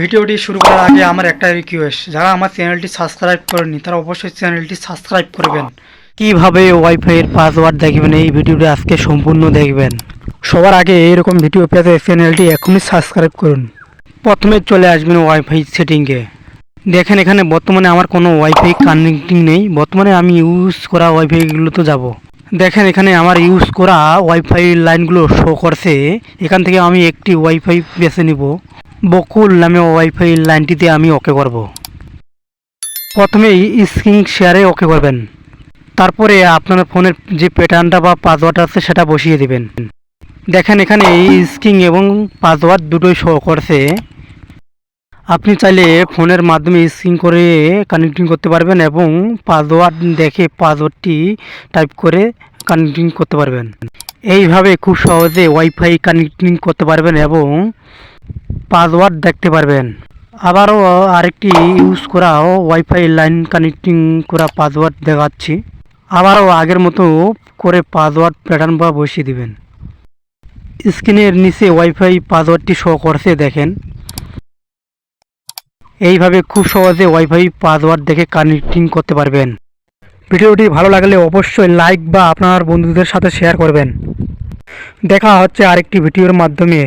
ভিডিওটি শুরু করার আগে আমার একটা রিকোয়েস্ট যারা আমার চ্যানেলটি সাবস্ক্রাইব করেনি তারা অবশ্যই চ্যানেলটি সাবস্ক্রাইব করবেন। কীভাবে ওয়াইফাইয়ের পাসওয়ার্ড দেখবেন? এই ভিডিওটি আজকে সম্পূর্ণ দেখবেন। সবার আগে এইরকম ভিডিও পেতে চ্যানেলটি এখনই সাবস্ক্রাইব করুন। প্রথমে চলে আসবেন ওয়াইফাই সেটিংয়ে দেখেন এখানে বর্তমানে আমার কোনো ওয়াইফাই কানেক্টিং নেই। বর্তমানে আমি ইউজ করা ওয়াইফাইগুলো তো যাব। দেখেন এখানে আমার ইউজ করা ওয়াইফাই লাইনগুলো শো করছে। এখান থেকে আমি একটি ওয়াইফাই বেছে নিব। বকুল নামে ওয়াইফাই লাইনটিতে আমি ওকে করব। প্রথমে স্ক্রিন শেয়ারে ওকে করবেন। তারপরে আপনার ফোনের যে প্যাটার্নটা বা পাসওয়ার্ড আছে সেটা বসিয়ে দিবেন। দেখেন এখানে এই স্ক্রিন এবং পাসওয়ার্ড দুটোই শো করছে। আপনি চাইলে ফোনের মাধ্যমে স্ক্রিন করে কানেক্টিং করতে পারবেন এবং পাসওয়ার্ড দেখে পাসওয়ার্ডটি টাইপ করে কানেক্টিং করতে পারবেন। এইভাবে খুব সহজে ওয়াইফাই কানেক্টিং করতে পারবেন এবং পাসওয়ার্ড দেখতে পারবেন। আবারও আরেকটি ইউজ করা ওয়াইফাই লাইন কানেক্টিং করা পাসওয়ার্ড দেখাচ্ছি। আবারও আগের মতো করে পাসওয়ার্ড প্যাটার্ন বা বসিয়ে দিবেন। স্ক্রিনের নিচে ওয়াইফাই পাসওয়ার্ডটি শো করছে, দেখেন। এইভাবে খুব সহজে ওয়াইফাই পাসওয়ার্ড দেখে কানেক্টিং করতে পারবেন। ভিডিওটি ভালো লাগলে অবশ্যই লাইক বা আপনার বন্ধুদের সাথে শেয়ার করবেন। দেখা হচ্ছে আরেকটি ভিডিওর মাধ্যমে।